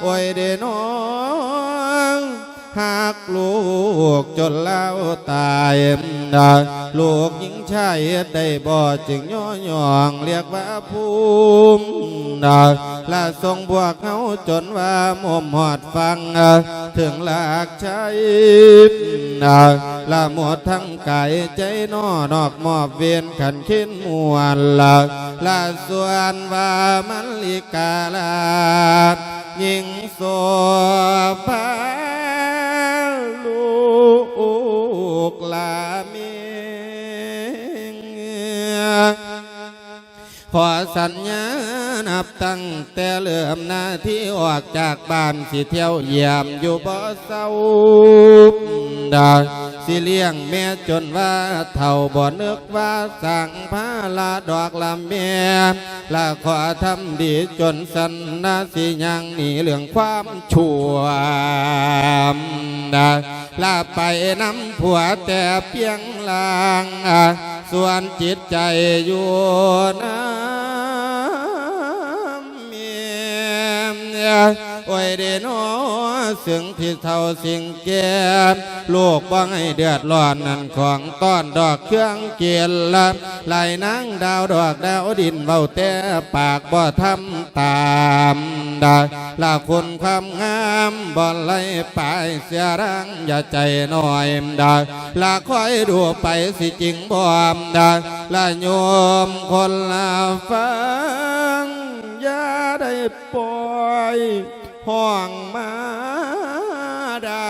โอ้ยเดน้องหากลูกจนแล้วตายลูกยิงชายได้บ่จึงย่อหยองเรียกว่าภูมิและทรงบวกเขาจนว่ามุมหอดฟัง ถึงหลากใจนะละหมดทั้งกายใจนอนอกมอบเวียนขันขินมวนละ ละส่วนว่ามันลิกาลายิงานับตั้งแต่เริ่มนาที่ออกจากบ้านสิเที่ยวเยี่ยมอยู่บ่เศร้าดาสิเลี้ยงแม่จนว่าเท่าบ่นึกว่าสั่งพาลาดอกลำเมียละขอทำดีจนสันนาสิยังหนีเรื่องความชั่วดาลาไปน้ำผัวแต่เพียงลาง ส่วนจิตใจอยู่น้ำ โอ้ยเดโนสึงที่เท่าสิ่งแก่ลูกบ้องให้เดือดร้อนนั่นของต้อนดอกเครื่องเกียนละไหลนางดาวดอกดาวดินเบาแต่ปากบ่ทำตามดาลาคุณความงามบ่ไหลไปเสียรังอย่าใจน้อยดาลาคอยดูไปสิจริงบ่มดาลาโยมคนละฟัง อย่าได้ปล่อย ห้องมา ดา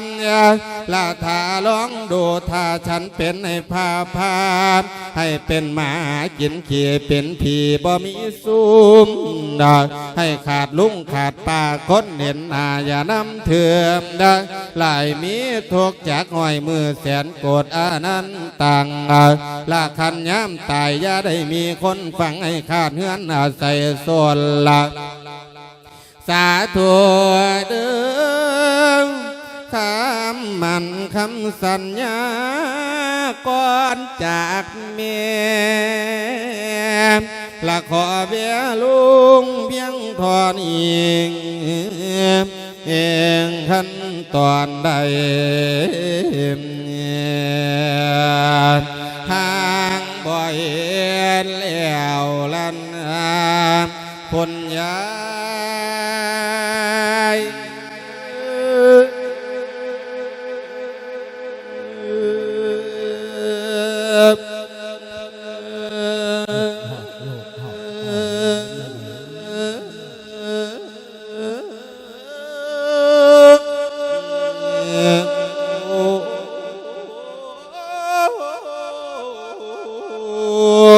มยาลาทาลองดูถ้าฉันเป็นในภาพาให้เป็นหมากินเขียเป็นผีบ่มีซุมดาให้ขาดลุงขาดป่าคนเห็นหน้าอย่านำเถื่อมดาหลายมีทุกจากห้อยมือแสนโกรธอานันต่างลาคันย้ำตายอย่าได้มีคนฟังให้ขาดเฮือนอาศัยส่วนละ สาธุเด้อคำมันคำสัญญาก่อนจากเมียละข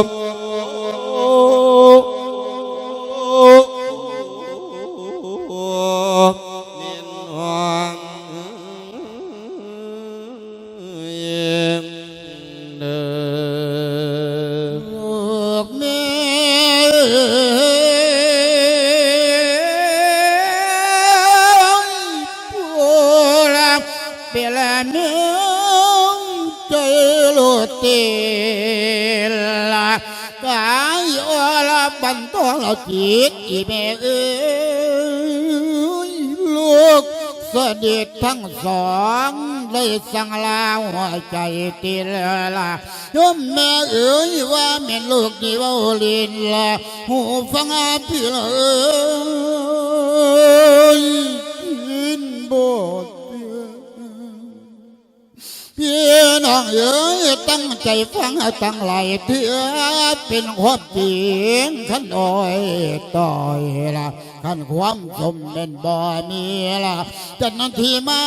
บ เอ้ยลูกเสด็จทั้งสองได้สั่งลาหัวใจตีละละยมแม่เอ๋ยว่าแม่ลูกนี่ว่าลินละหูฟังอาพี่ละเอ๋ยยินบท พี่น้องเอ๋ยตั้งใจฟังตั้งไหลเถือเป็นความจริงขันอ้อยต่อยละขันความสมเป็นบ่ มีละจันนันทีมา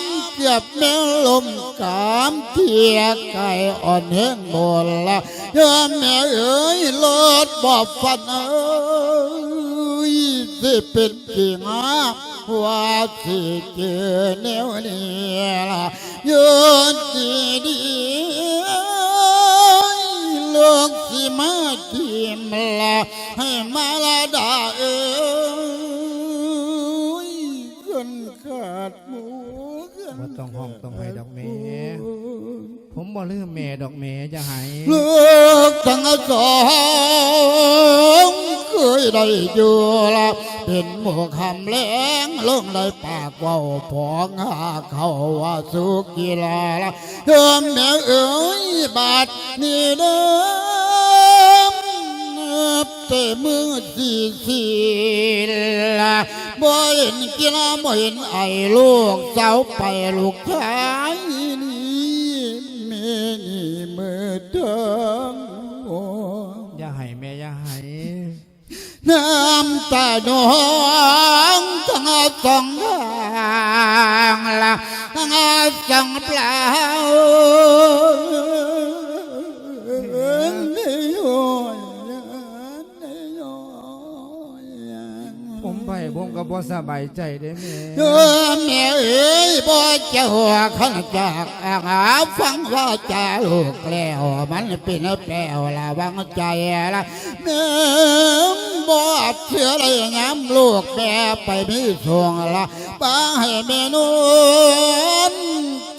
มเกือบแม่ลมกามเทียไก่อ่อนเฮงบนละเยอแม่เอ๋ยลดบอบฟันเอ้ยสิเป็นจริงอะ ว่าสิเกเนวเนี้ล่ะยืนดีดีเลือกสิมาทีมละให้มาละดาเอ้ยจนขาดหมูขึ้นบ่ต้องห้องต้องให้ดอกแม่พผม บ่ลืมแม่ดอกแม่จะหายเลือกทั้งสองเคยได้อยู่ละเป็นหมู่คำแรงลงในปากเว่าพองหาเขาว่าสุกีลาละเฮิมแม่เอ๋ยบาดนี่เด้อแต่มือสีสีละบ่เห็นกีฬาบ่เห็นไอ้ลูกเสาไปลูกชาย น้ำตาหนองทั้งสองทางละทั้งสองเปล่าผมไปผมก็บ่สบายใจได้แม่เออแม่เอ๋ยบ่เจ้าขันจากอาหาฟังว่าจาลูกแล้วมันเป็นแปลวละวังใจละเนื้อ บ่เชื่อเลยงามลูกแม่ไปมีสวงละป้าให้แม่นุ่น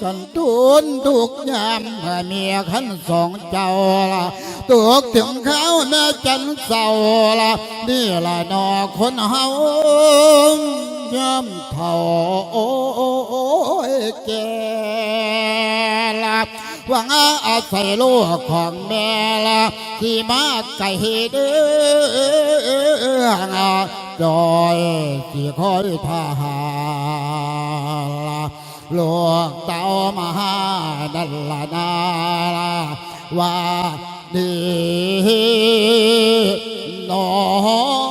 กันทุนทุกยามเมื่อเมียขันสองเจ้าละตกถึงเขาแม่จันเศร้าละนี่ละนอคนเฮาย่ำเท่าโอ้ยแก่ละ หวังอาศัยลูกของแม่ละที่มาไก่เดือจอยที่คอยทหารลูกเต้ามาหาดันละนาละว่าดีน้อง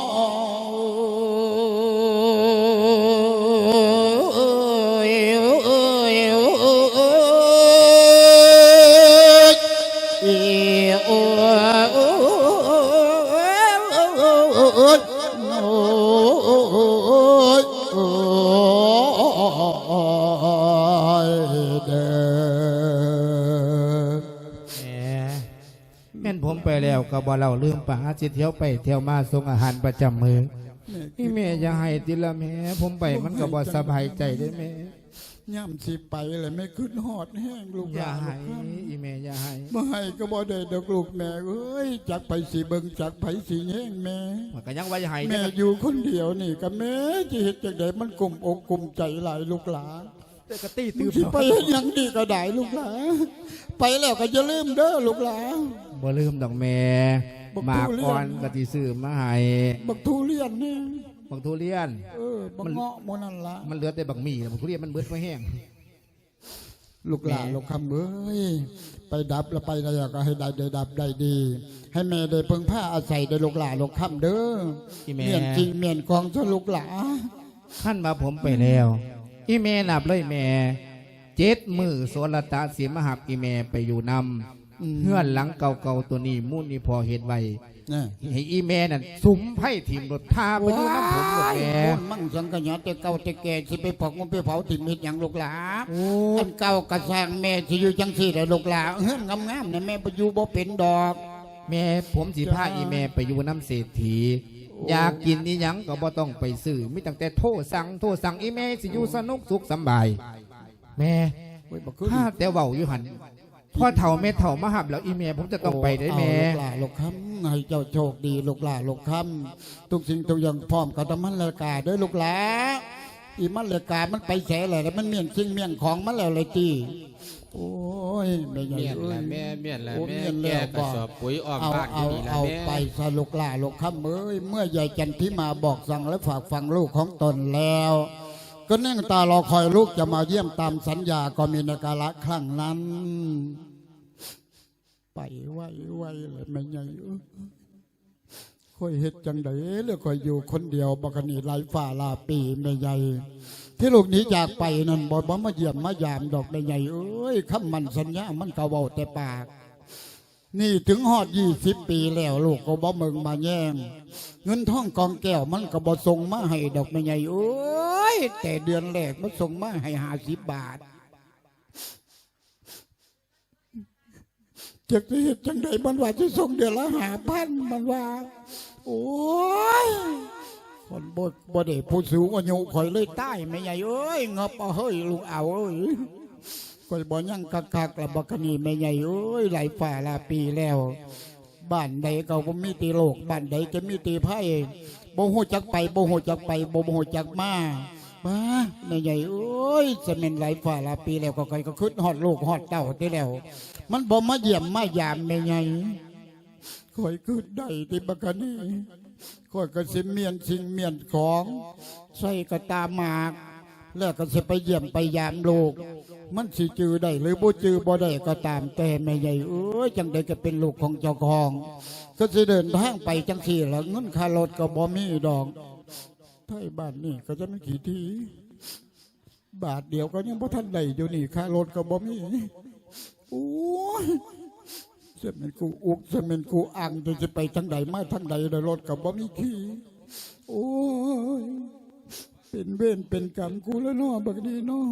ก็บ่เล่าลืมป่าสิเที่ยวไปเที่ยวมาส่งอาหารประจำมือนี่แม่อย่าให้ติละแม่ผมไปมันก็บ่สบายใจได้แม่ย่ำสิไปเลยไม่ขึ้นหอดแห้งลูกอหย่าลานให้อีแม่อย่าให้บ่ให้ก็บ่ได้ดอกลูกแม่เอ้ยจักไปสิเบิ่งจักไปสิแห้งแม่มันก็ยังว่าอย่าให้แม่เด้ออยู่คนเดียวนี่กับแม่จะเฮ็ดจังไดมันกลุ่มอกกลุ่มใจหลายลูกหลาน แต่ก็ตีมึตืงบสิไปเฮ็ดหยังดีก็ได้ลูกหลานไปแล้วก็อย่าลืมเด้อลูกหลานบ่ลืมดอกแม่บอกหมากทุเรียนอ่อนก็สิซื้อมาให้บักทุเรียนนี่บักทุเรียน เออบักเงาะหมนั่นละมันเหลือแต่บักหมี่บักทุเรียนมันเบิดไว้แห้ง ลูกหลานแม่ ลูกคำเอ้ยไปดับแล้วไปได้ก็ให้ได้ได้ดับได้ดี ให้แม่ได้เพิ่งผ้าอาศัยได้ลูกหลานลูกคำเด้ออีแม่ เมียนจริงเมียนกองเจ้าลูกหลานขั้นมาผมไปแล้ว อีแม่หลับเลยแม่เจ็ดมือโสรตาเสียมหับอีแม่ไปอยู่นำเฮือนหลังเก่าๆตัวนี้มุ่นนี่พอเห็นไว้นี่ให้อีแม่นั่นสุมไผ่ถิ่มรถพาไปอยู่น้ำผมหมดแม่โอ้ยมั่งสังกัญญาแต่เก่าแต่แก่สิไปเผามันไปเผาถิ่นมิดอย่างลูกหลานโอ้อันเก่ากระสร้างแม่ที่อยู่จังสี่แต่ลูกหลานเฮือนงามๆเนี่ยแม่ไปอยู่บ่เป็นดอก แม่ผมสิพาอีแม่ไปอยู่น้ำเศรษฐี อยากกินนี่ยังก็บ่ต้องไปซื้อมีตั้งแต่โทรสั่งโทรสั่งอีแม่สิอยู่สนุกสุขสำบาย แม่โอ้ยบ่คือถ้าแต่เว้าอยู่หันพ่อเฒ่าแม่เฒ่ามาหับแล้วอีแม่ผมจะต้องไปได้แม่เอาลูกหลานลูกคำให้เจ้าโชคดีลูกหลานลูกคำทุกสิ่งทุกอย่างพร้อมกับมันเลกาเด้วยลูกหลานอีมันเลกามันไปแสเลยแล้วมันเมียนสิ่งเมียนของมันแล้วเลยตีโอ้ ยแม่ใหญ่เมียนเอ้ละยแม่เมียนละโอ้แม่เมียนแล้แก่วกบ่ระสอบปุ๋ยอ้อมเอาบ้านอเอายู่นี่ละเอาแม่ไปสลูกหลาลูกคำเอ้ยเมื่อยายจันทิมาบอกสั่งและฝากฟังลูกของตนแล้ว ก็นั่งตารอคอยลูกจะมาเยี่ยมตามสัญญาก็มีในกาละครั้งนั้น ไปไว้ไว้เลยไม่ใหญ่เอ้ย ค่อยเฮ็ดจังไดหรือค่อยอยู่คนเดียวบักนี่หลายฝ่าลาปีไม่ใหญ่ ที่ลูกนี้จากไปนั่นบ่บ่มาเยี่ยมมายามดอกไม่ใหญ่เอ้ยคำมันสัญญามันก็เว้าแต่ปาก นี่ถึงฮอดยี่สิบปีแล้วลูกก็บ่เมึงมาแย่ง เงินท่องกองแก้วมันก็บ่ส่งมาให้ดอกไม่ใหญ่เอ้ยแต่เดือนแรกมันส่งมาให้ห้าสิบบาทจะเฮ็ดจังใดมันว่าจะส่งเดือนละห้าพันมันว่า โอ้ย คนบ่บ่ได้ผู้สูงอายุคอยเลยใต้ไม่ใหญ่เอ้ยงบเอาเฮ้ยลุงเอาเอ้ยคอยบ่ยังคักๆละบกะนีแม่ใหญ่เอ้ยหลายฝ่าลาปีแล้ว บ้านใดก็บ่มีตีโลกบ้านใดจะมีตีไพ่บ่ฮู้จักไปบ่ฮู้จักไปบ่ฮู้จักมาบ้าแม่ใหญ่เอ้ยจะเป็นหลายฝ่าลาปีแล้วก็ใครก็คิดฮอดลูกฮอดเต้าที่แล้ว มันบ่มาเยี่ยมมายามแม่ใหญ่คอยคิดได้ที่บักะนี้ คอยก็สิเมียนสิ่งเมียนของใส่กระตาหมาก แล้วก็สิไปเยี่ยมไปยามลูกมันสิจือได้หรือบ่จือบ่ได้ก็ตามแต่แม่ใหญ่เอ้ยจังใดก็เป็นลูกของเจ้าของ ก็สิเดินทางไปจังสี่ล้วเงินค่ารถก็บ่มีดอกไทยบ้านนี่ก็จะไม่กี่ทีบาทเดียวก็ยังบ่ทันได้อยู่นี่ค่ารถก็บ่มี เสยมันกูอุกเสยมันกูอังจะจะไปทางใดมาทางใดได้รถก็บ่มีขี่โอ้ยเป็นเวรเป็นกรรมกูแล้วเนาะบักดีเนาะ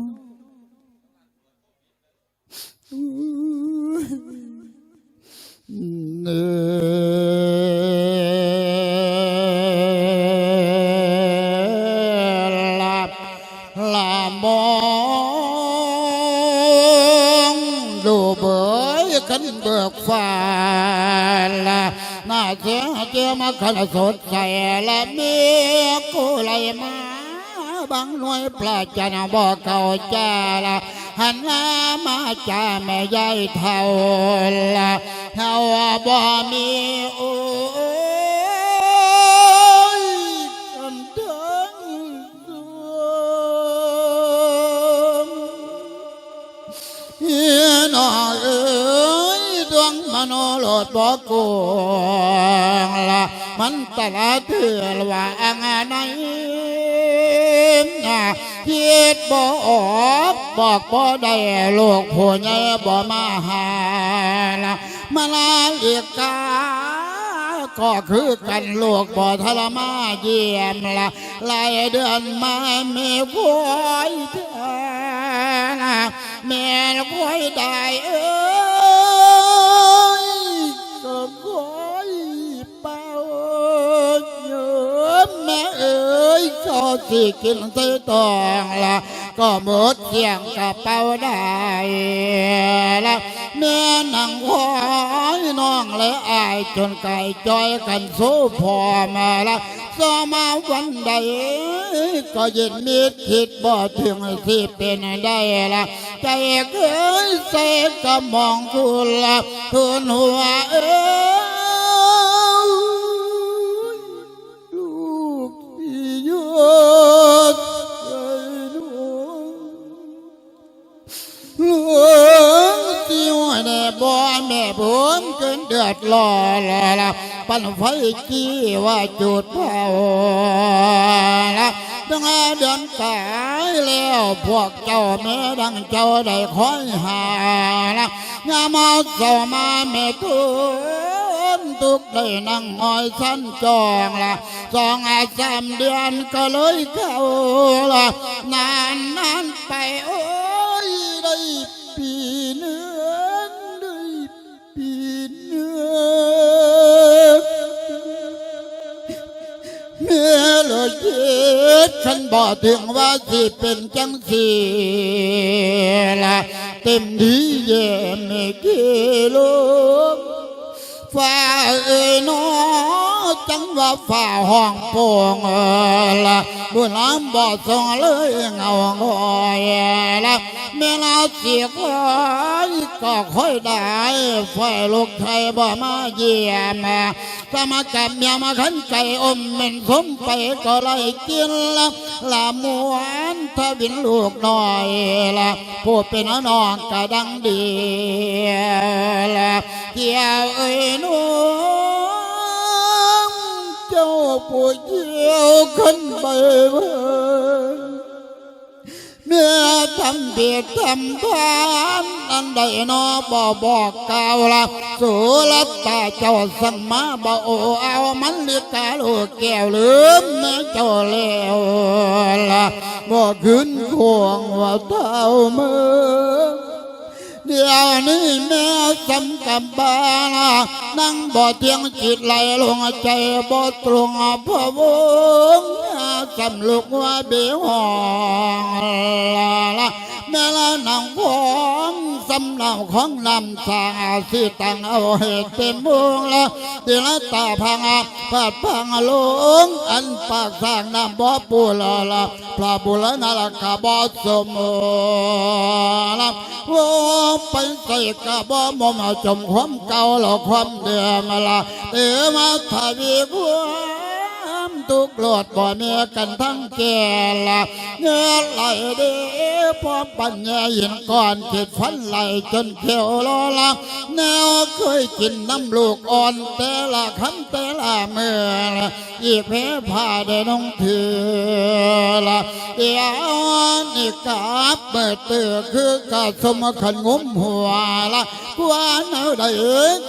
อื้อเนลาบลามองดูเบยขันเบิก มาขันสดใสละเมียกูไหลมาบางหน่วยปลาจะนบอกเขาจ้าละหันหน้ามาจ้าแม่ยายเท่าละเท่าบ่มีโอ้ โนโลดบอกกวงละมันตลาดเถื่อว่าอังไหนคิดบ่ออกบอกบ่ได้ลูกผู้ใหญ่บ่มาหาละมาลาเอียกาก็คือกันลูกบ่ทรมาเยี่ยมละหลายเดือนมามีผู้เธอนะแม่ผู้ได้เอ้ อ้ยก็สิกินส่ตองละก็หมดเสียงกระเป๋าได้ละแม่นังคอยน้องและอายจนไก่จอยกันสู้พอมาละสมาวันใดก็ยินมิดคิดบ่ถึงสิเป็นได้ละใจเกินเสกก็มองคุณละทุนหัวเอ้ บ่แม่ผมเกินเดือดร้อละปันไฟจี้ว่าจุดเผาละตั้งเดือนกายแล้วพวกเจ้าแม่ดังเจ้าได้คอยหาละยามเอาสมาแม่ทุน ทุกได้นั่งอ้อยสั้นจองละสองอาสามเดือนก็เลยเข้าละนานนานไปโอ้ยได้ปีเนื้อได้ปีเนื้อเมื่อเลยคิดฉันบอกถึงว่าสิเป็นจังสีละเต็มที่เย่ไม่กี่ลูก ฝ่าเอ๋ยน้อจังว่าฝ่าห้องโป่งเออละดูน้ำบ่อส่งเลยเงาหอยละเมื่อเราเสียกก็ค่อยได้ไฟลูกไทยบ่มาเยี่ยม สมากับยามาขันใจอมเป็นสมไปก็ไล่กินละละมวนทวินลูกน้อยละผู้เป็นน้องกระดังดีละเกี่ยวเอ้ยน้องเจ้าผู้เกี่ยวขึ้นไปเบิ่ง เมื่อทำเบียดทำทานอันใดนอบ่บอกกล่าวละสุรตาเจ้าสั่งมาบ่โอเอามันเรียกกาลูกแก้วลืมแม่เจ้าแล้วละบ่ขึ้นห่วงว่าเท่าเมื่อ เดี๋ยวนี้แม่จำกับบาลานั่งบ่เทียงจิตไหลลงใจบ่ตรงพะวงจำลูกว่าเบี้ยหองลาละแม่ละนางพองสำเนาของนำสาสิตังเอาเหตุเป็นมืองละติละตาพังอาปาดพังลงอันปากสร้างน้ำบ่ปูละละพระบุรณาลกบ่สมละโอ้ไปใส่กะบ่มอมจมความเก่าหลอกความเดิมละเอมาทวีควา ทุกโลดบ่เมียกันทั้งแก่ละเงือไหลเด้พอปัญญาห็นก่อนเจ็ดฟันไหลจนเขียวลอละแนวเคยกินน้ำลูกอ่อนแต่ละคำแต่ละเมื่อละอีเพผ้าได้น้องเถือละเดี๋ยวนี่กาบเปิดเตือคือกาสมขันงุ้มหัวละ ว่าแนวใด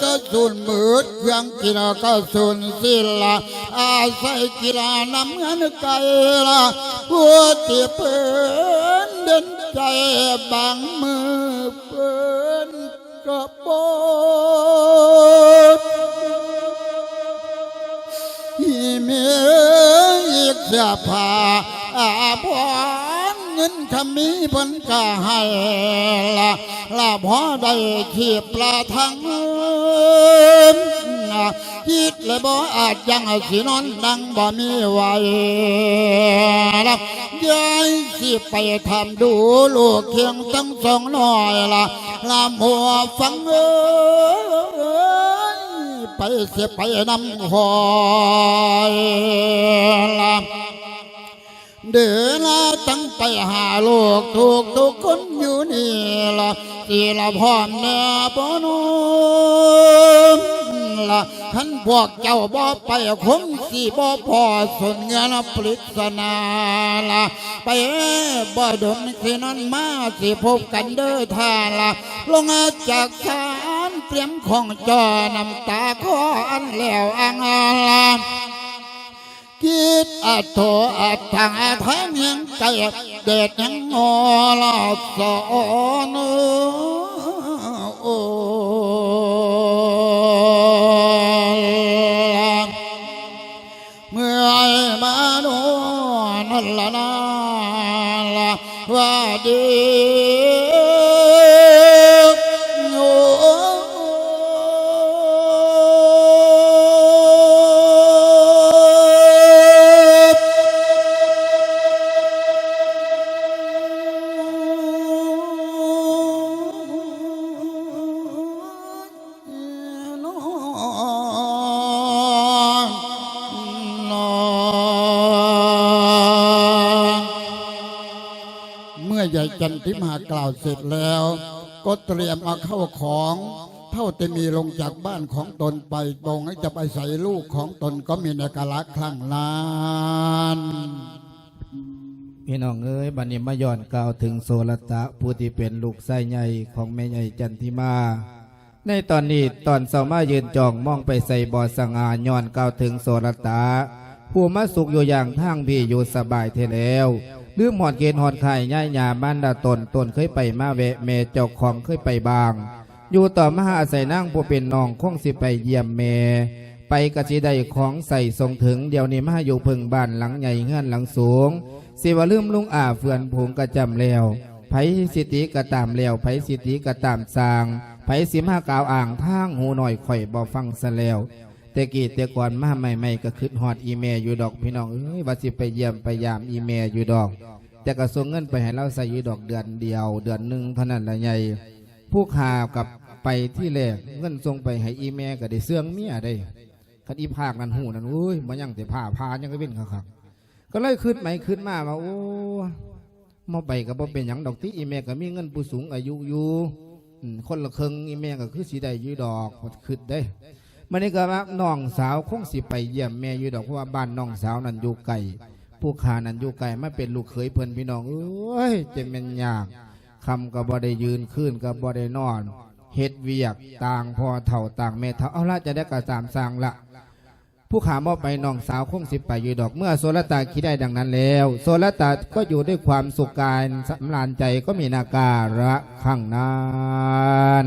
ก็สูญมืดเครื่องกินก็สูญสิ้นละอาศัยกีฬาน้ำเงินไกลละผู้ที่เปิ้นเดินใจบางมือเปิ้นก็บดอีเมียอีกเสื้อผ้าอาภรณ์เงินขมีเพิ่นก็ให้ละ ละพอได้ที่ปลาทั้งคิดเลยบ่อาจยังสินอนดังบ่มีไหวละยายสิไปทำดูลูกเคียงตั้งสองหน่อยละละมัวฟังเอ้ยไปเสียไปนำหอยลา เดินละตั้งไปหาลูกถูกทุกคนอยู่นี่ละที่ละพร้อมเนื้อบนุมละขันพวกเจ้าบ่ไปคงสิบ่พอสนเงินปริศนาละไปบ่ดนสินั้นมาสิพบกันเด้อท่าละลงาจากศาลเตรียมของจอน้ำตาขออันแล้วอังลา คิดอัดโถอัดทางอัดทางยังใจเด็ดยังงอลอดสอนโอ้เมื่อไอ้มาโนนั่นละนาละว่าดี จันทิมากล่าวเสร็จแล้ว ก็เตรียมเอาเข้าของเท่าจะมีลงจากบ้านของตนไปตรงให้จะไปใส่ลูกของตนก็มีในกาละครั้งนั้นพี่น้องเอ้ยบันี้มาย้อนกล่าวถึงโสรตะผู้ที่เป็นลูกไส้ใหญ่ของแม่ใหญ่จันทิมา ในตอนนี้ตอนเสามายืนจองมองไปใส่บ่อสงาย้อนกล่าวถึงโสรตะผู้มาสุขอยู่อย่างทางพี่อยู่สบายเทแล้ว ลืมหอดเกณฑ์หอดไข่ย่ายาบ้านดาตนตนเคยไปมาแวเมเจ้าของเคยไปบาง อยู่ต่อมาหาใส่นั่งผู้เป็นน้องคงสิไปเยี่ยมเม ไปกระจีได้ของใส่ทรงถึงเดี๋ยวนี้มหาอยู่พึ่งบ้านหลังใหญ่เงื่อนหลังสูงสิว่าลืมลุงอาเฟื่อนผงกระจำแล้วไผสิติกระตามแล้วไผสิติกระตามสร้างไผสิมากาวอ่างทางหูหน่อยข่อยบ่ฟังซะแล้วแต่กี้แต่ก่อนมาใหม่ๆก็ขึ้นฮอดอีเมลอยู่ดอกพี่น้องเอ้ยว่าสิไปเยี่ยมไปยามอีเมลอยู่ดอก แต่ก็ส่งเงินไปให้เราใส่อยู่ดอกเดือนเดียว เดือนหนึ่งเท่านั้นละใหญ่ผู้ข่าวกับไปที่แรกเงินส่งไปให้อีเมลก็ได้เสื่องเมียได้คันอีภาคนั้นหูนั้นอุ้ยมันยังแต่ผ้าพายังก็เป็นคักๆก็เลยขึ้นไหมขึ้นมาว่าโอ้มาไปก็บ่เป็นหยังดอกที่อีแม่ก็มีเงินผู้สูงอายุอยู่คนละครึ่งอีแม่ก็คือสีได้ยู่ดอกขึ้นได้มันนี่ก็ว่าน้องสาวคงสิไปเยี่ยมแม่อยู่ดอกเพราะว่าบ้านน้องสาวนั้นอยู่ไกล ผู้ขานั้นอยู่ไกลมาเป็นลูกเขยเพิ่นพี่น้องเอ้ยจะเป็นยากคำก็บ่ได้ยืนขึ้นก็บ่ได้นอนเฮ็ดเวียกต่างพอเฒ่าต่างแม่เฒ่าเอาละจะได้กระตามสร้างละผู้ขามอบไปน้องสาวคงสิไปอยู่ดอกเมื่อโซลตาคิดได้ดังนั้นแล้ว โซลตาก็อยู่ด้วยความสุขกายสำราญใจก็มีนาการะข้างนั้น